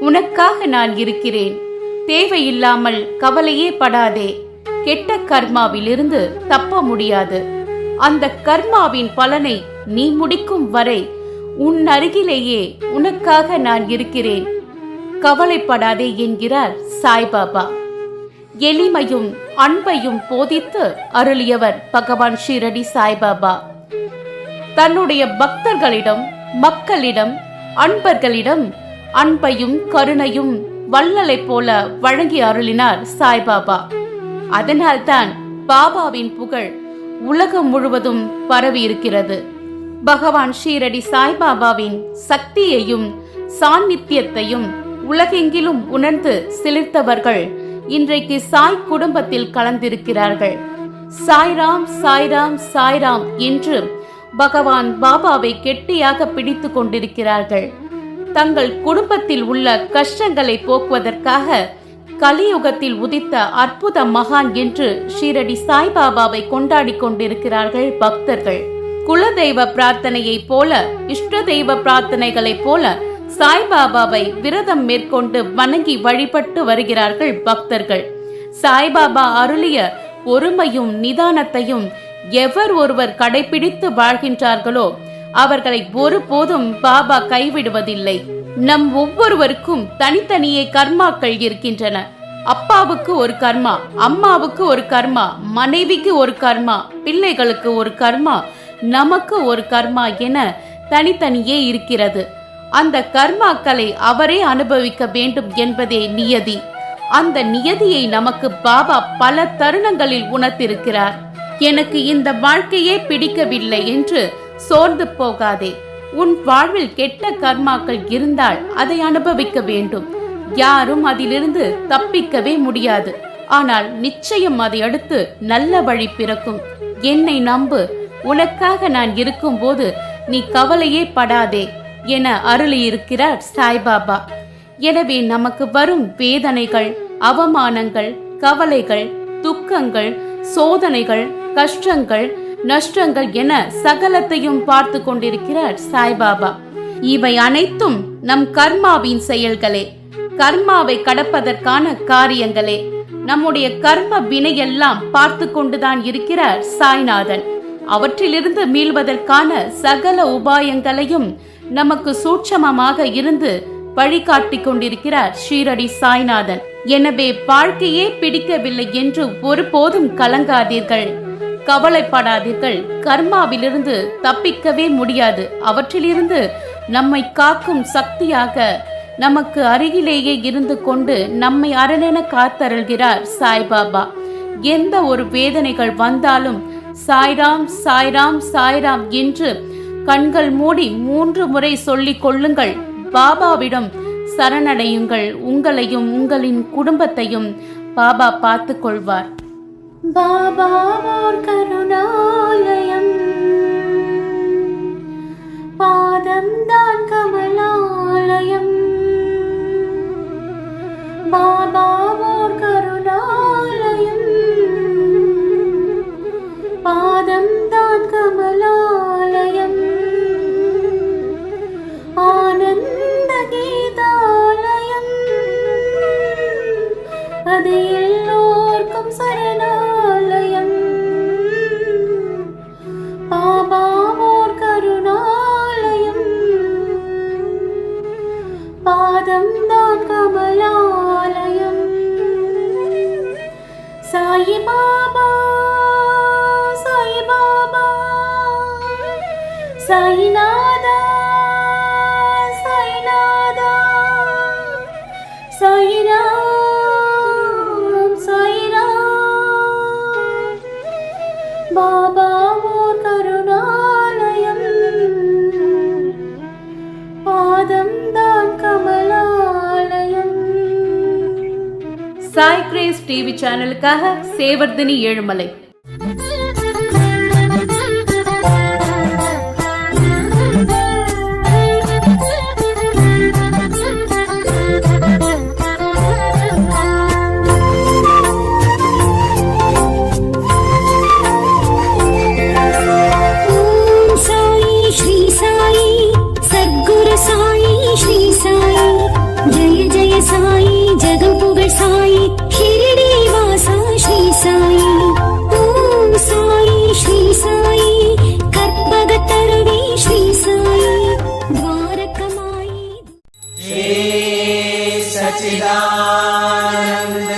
உனக்காக நான் இருக்கிறேன். தேவையில்லாமல் கவலையே படாதே. கெட்ட கர்மாவிலிருந்து தப்ப முடியாது. அந்த கர்மாவின் பலனை நீ முடிக்கும் வரை உன் அருகிலேயே உனக்காக நான் இருக்கிறேன். கவலைப்படாதே என்கிறார் சாய்பாபா. எளிமையும் அன்பையும் போதித்து அருளியவர் பகவான் ஷீரடி சாய்பாபா. தன்னுடைய பக்தர்களிடம் மக்களிடம் அன்பர்களிடம் அன்பையும் கருணையும் வள்ளலை போல வழங்கி அருளினார் சாய்பாபா. அதனால்தான் பாபாவின் புகழ் உலகம் முழுவதும் பரவி இருக்கிறது பகவான் ஷீரடி சாய்பாபாவின் சக்தியையும் சாநித்தியத்தையும் உலகெங்கிலும் உணர்ந்து சிலிர்த்தவர்கள் இன்றைக்கு சாய் குடும்பத்தில் கலந்திருக்கிறார்கள். சாய்ராம் சாய்ராம் சாய்ராம் என்று பகவான் பாபாவை கெட்டியாக பிடித்து கொண்டிருக்கிறார்கள். தங்கள் குடும்பத்தில் உள்ள கஷ்டங்களை போக்குவதற்காக கலியுகத்தில் உதித்த அற்புத மகான் என்று ஷீரடி சாய்பாபாவை கொண்டாடி கொண்டிருக்கிறார்கள் பக்தர்கள். குலதெய்வ பிரார்த்தனையைப் போல இஷ்ட தெய்வ பிரார்த்தனைகளைப் போல சாய்பாபாவை விரதம் மேற்கொண்டு வணங்கி வழிபட்டு வருகிறார்கள் பக்தர்கள். சாய்பாபா அருளிய பொறுமையும் நிதானத்தையும் எவர் ஒருவர் கடைபிடித்து வாழ்கின்றார்களோ அவர்களை ஒருபோதும் பாபா கைவிடுவதில்லை. நம் ஒவ்வொருவருக்கும் தனித்தனியே கர்மாக்கள் இருக்கின்றன. அப்பாவுக்கு ஒரு கர்மா அம்மாவுக்கு ஒரு கர்மா மனைவிக்கு ஒரு கர்மா பிள்ளைகளுக்கு ஒரு கர்மா நமக்கு ஒரு கர்மா என தனித்தனியே இருக்கிறது. அந்த கர்மாக்களை அவரே அனுபவிக்க வேண்டும் என்பதே நியதி. அந்த நியதியை நமக்கு பாபா பல தருணங்களில் உணர்த்திருக்கிறார். எனக்கு இந்த வாழ்க்கையே பிடிக்கவில்லை என்று சோர்ந்து போகாதே. உன் வாழ்வில் கெட்ட கர்மாக்கள் இருந்தால் அதை அனுபவிக்க வேண்டும். யாரும் அதிலிருந்து தப்பிக்கவே முடியாது. ஆனால் நிச்சயம் அதை அடுத்து நல்ல வழி பிறக்கும். என்னை நம்பு. உனக்காக நான் இருக்கும்போது நீ கவலையே படாதே என அருளியிருக்கிறார் சாய்பாபா. எனவே நமக்கு வரும் வேதனைகள் அவமானங்கள் கவலைகள் துக்கங்கள் சோதனைகள் கஷ்டங்கள் நஷ்டங்கள் என சகலத்தையும் பார்த்து கொண்டிருக்கிறார் சாய்பாபா. இவை அனைத்தும் நம் கர்மாவின் செயல்களே. கர்மாவை கடப்பதற்கான காரியங்களே. நம்முடைய கர்ம வினையெல்லாம் பார்த்து கொண்டுதான் இருக்கிறார் சாய்நாதன். அவற்றிலிருந்து மீள்வதற்கான சகல உபாயங்களையும் நமக்கு சூட்சமமாக இருந்து வழிகாட்டிக் கொண்டிருக்கிறார் ஷீரடி சாய்நாதன். எனவே வாழ்க்கையே பிடிக்கவில்லை என்று ஒருபோதும் கலங்காதீர்கள். கவலைப்படாதீர்கள். கர்மாவிலிருந்து தப்பிக்கவே முடியாது. அவற்றிலிருந்து நம்மை காக்கும் சக்தியாக நமக்கு அருகிலேயே இருந்து கொண்டு நம்மை அரணென காத்தருள்கிறார் சாய்பாபா. எந்த ஒரு வேதனைகள் வந்தாலும் சாய்ராம் சாய்ராம் சாய்ராம் என்று கண்கள் மூடி மூன்று முறை சொல்லிக் கொள்ளுங்கள். பாபாவிடம் சரணடையுங்கள். உங்களையும் உங்களின் குடும்பத்தையும் பாபா பார்த்து கொள்வார். Baba, amor, carnal, Sai Baba Sai Baba Sainatha Sainatha Sairam Sairam. Baba Race TV சேனலுக்காக சேவர்தினி Ezhumalai. सच्चिदानन्द